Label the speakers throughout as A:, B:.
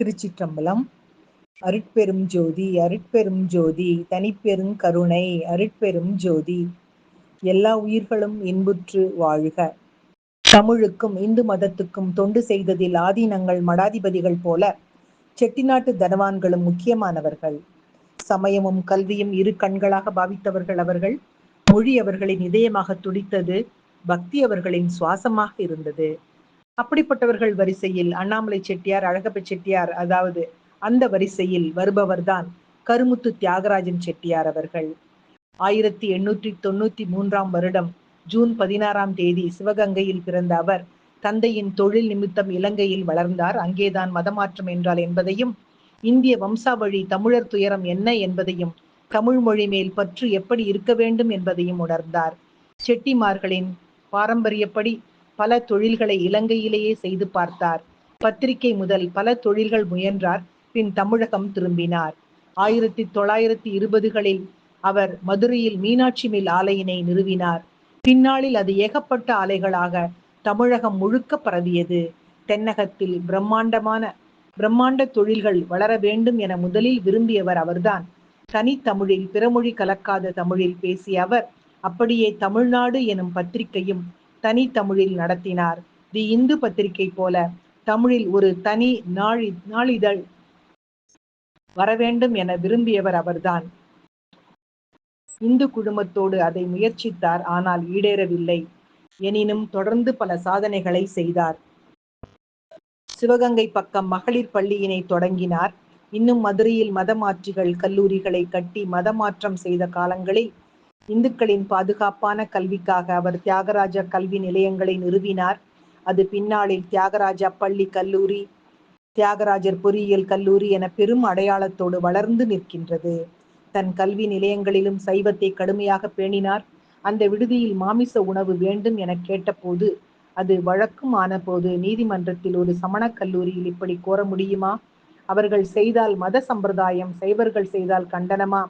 A: திருச்சிற்றம்பலம். அருட்பெரும் ஜோதி அருட்பெரும் ஜோதி தனிப்பெரும் கருணை அருட்பெரும் ஜோதி. எல்லா உயிர்களும் இன்புற்று வாழ்க. தமிழுக்கும் இந்து மதத்துக்கும் தொண்டு செய்ததில் ஆதீனங்கள் மடாதிபதிகள் போல செட்டிநாட்டு தனவான்களும் முக்கியமானவர்கள். சமயமும் கல்வியும் இரு கண்களாக பாவித்தவர்கள் அவர்கள். மொழி அவர்களின் இதயமாக துடித்தது பக்தி அவர்களின் சுவாசமாக இருந்தது. அப்படிப்பட்டவர்கள் வரிசையில் அண்ணாமலை செட்டியார் அழகப்ப செட்டியார் அதாவது அந்த வரிசையில் வருபவர்தான் கருமுத்து தியாகராஜன் செட்டியார் அவர்கள். ஆயிரத்தி எண்ணூற்றி தொண்ணூத்தி மூன்றாம் வருடம் ஜூன் பதினாறாம் தேதி சிவகங்கையில் பிறந்த அவர் தந்தையின் தொழில் நிமித்தம் இலங்கையில் வளர்ந்தார். அங்கேதான் மதமாற்றம் என்றால் என்பதையும் இந்திய வம்சாவழி தமிழர் துயரம் என்ன என்பதையும் தமிழ் மொழி மேல் பற்று எப்படி இருக்க வேண்டும் என்பதையும் உணர்ந்தார். செட்டிமார்களின் பாரம்பரியப்படி பல தொழில்களை இலங்கையிலேயே செய்து பார்த்தார். பத்திரிகை முதல் பல தொழில்கள் முயன்றார். பின் தமிழகம் திரும்பினார். ஆயிரத்தி தொள்ளாயிரத்தி இருபதுகளில் அவர் மதுரையில் மீனாட்சி மில் ஆலையினை நிறுவினார். பின்னாளில் அது ஏகப்பட்ட ஆலைகளாக தமிழகம் முழுக்க பரவியது. தென்னகத்தில் பிரம்மாண்டமான பிரம்மாண்ட தொழில்கள் வளர வேண்டும் என முதலில் விரும்பியவர் அவர்தான். தனித்தமிழில் பிறமொழி கலக்காத தமிழில் பேசிய அவர் அப்படியே தமிழ்நாடு எனும் பத்திரிகையும் தனி தமிழில் நடத்தினார். தி இந்து பத்திரிகை போல தமிழில் ஒரு தனி நாளி நாளிதழ் வரவேண்டும் என விரும்பியவர் அவர்தான். இந்து குழுமத்தோடு அதை முயற்சித்தார் ஆனால் ஈடேறவில்லை. எனினும் தொடர்ந்து பல சாதனைகளை செய்தார். சிவகங்கை பக்கம் மகளிர் பள்ளியினை தொடங்கினார். இன்னும் மதுரையில் மதமாற்றிகள் கல்லூரிகளை கட்டி மதமாற்றம் செய்த காலங்களில் இந்துக்களின் பாதுகாப்பான கல்விக்காக அவர் தியாகராஜா கல்வி நிலையங்களை நிறுவினார். அது பின்னாளில் தியாகராஜா பள்ளி கல்லூரி தியாகராஜர் பொறியியல் கல்லூரி என பெரும் அடையாளத்தோடு வளர்ந்து நிற்கின்றது. தன் கல்வி நிலையங்களிலும் சைவத்தை கடுமையாக பேணினார். அந்த விடுதியில் மாமிச உணவு வேண்டும் என கேட்டபோது அது வழக்கும் போது நீதிமன்றத்தில் ஒரு சமண கல்லூரியில் இப்படி கோர முடியுமா? அவர்கள் செய்தால் மத சம்பிரதாயம் சைவர்கள் செய்தால் கண்டனமா?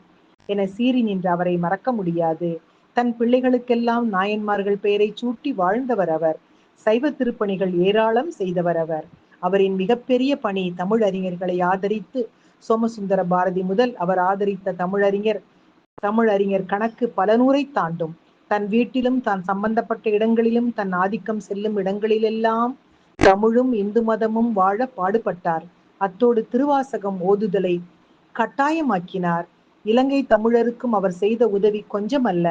A: என சீறி நின்று அவரை மறக்க முடியாது. தன் பிள்ளைகளுக்கெல்லாம் நாயன்மார்கள் பெயரை சூட்டி வாழ்ந்தவர் அவர். சைவ திருப்பணிகள் ஏராளம் செய்தவர் அவர். அவரின் மிகப்பெரிய பணி தமிழ் அறிஞர்களை ஆதரித்து சோமசுந்தர பாரதி முதல் அவர் ஆதரித்த தமிழறிஞர் தமிழறிஞர் கணக்கு பல நூறை தாண்டும். தன் வீட்டிலும் தான் சம்பந்தப்பட்ட இடங்களிலும் தன் ஆதிக்கம் செல்லும் இடங்களிலெல்லாம் தமிழும் இந்து மதமும் வாழ பாடுபட்டார். அத்தோடு திருவாசகம் ஓதுதலை கட்டாயமாக்கினார். இலங்கை தமிழருக்கும் அவர் செய்த உதவி கொஞ்சமல்ல.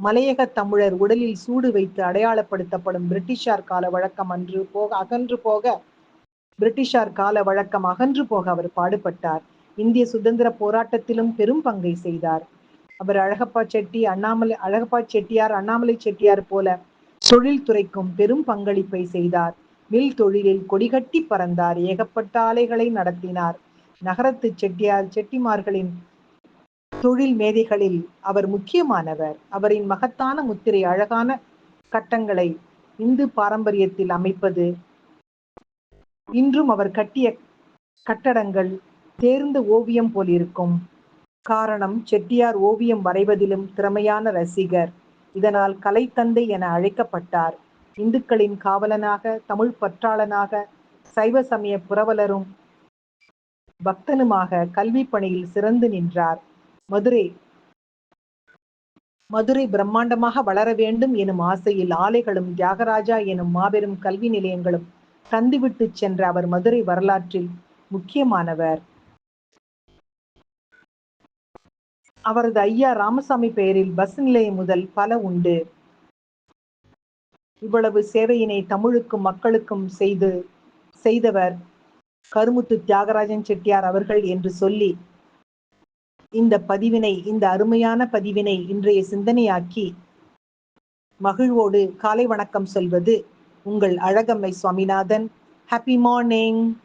A: மலையக தமிழர் உடலில் சூடு வைத்து அடையாளப்படுத்தப்படும் பிரிட்டிஷார் கால வழக்கம் அன்று போக அகன்று போக பிரிட்டிஷார் கால வழக்கம் அகன்று போக அவர் பாடுபட்டார். இந்திய சுதந்திர போராட்டத்திலும் பெரும் பங்கை செய்தார். அவர் அழகப்பா செட்டி அண்ணாமலை அழகப்பா செட்டியார் அண்ணாமலை செட்டியார் போல தொழில் துறைக்கும் பெரும் பங்களிப்பை செய்தார். மில் தொழிலில் கொடிகட்டி பறந்தார். ஏகப்பட்ட ஆலைகளை நடத்தினார். நகரத்து செட்டியார் செட்டிமார்களின் தொழில் மேதைகளில் அவர் முக்கியமானவர். அவரின் மகத்தான முத்திரை அழகான கட்டங்களை இந்து பாரம்பரியத்தில் அமைப்பது. இன்றும் அவர் கட்டிய கட்டடங்கள் தேர்ந்த ஓவியம் போலிருக்கும். காரணம் செட்டியார் ஓவியம் வரைவதிலும் திறமையான ரசிகர். இதனால் கலைத்தந்தை என அழைக்கப்பட்டார். இந்துக்களின் காவலனாக தமிழ் பற்றாளனாக சைவ சமய புரவலரும் பக்தனுமாக கல்வி பணியில் சிறந்து நின்றார். மதுரை. மதுரை பிரம்மாண்டமாக வளர வேண்டும் எனும் ஆசையில் ஆலைகளும் தியாகராஜா எனும் மாபெரும் கல்வி நிலையங்களும் தந்துவிட்டு சென்ற அவர் மதுரை வரலாற்றில் முக்கியமானவர். அவரது ஐயா ராமசாமி பெயரில் பஸ் நிலையம் முதல் பல உண்டு. இவ்வளவு சேவையினை தமிழுக்கும் மக்களுக்கும் செய்து செய்தவர் கருமுத்து தியாகராஜன் செட்டியார் அவர்கள் என்று சொல்லி இந்த பதிவினை இந்த அருமையான பதிவினை இன்றைய சிந்தனையாக்கி மகிழ்வோடு காலை வணக்கம் சொல்வது உங்கள் அழகம்மை சுவாமிநாதன். Happy morning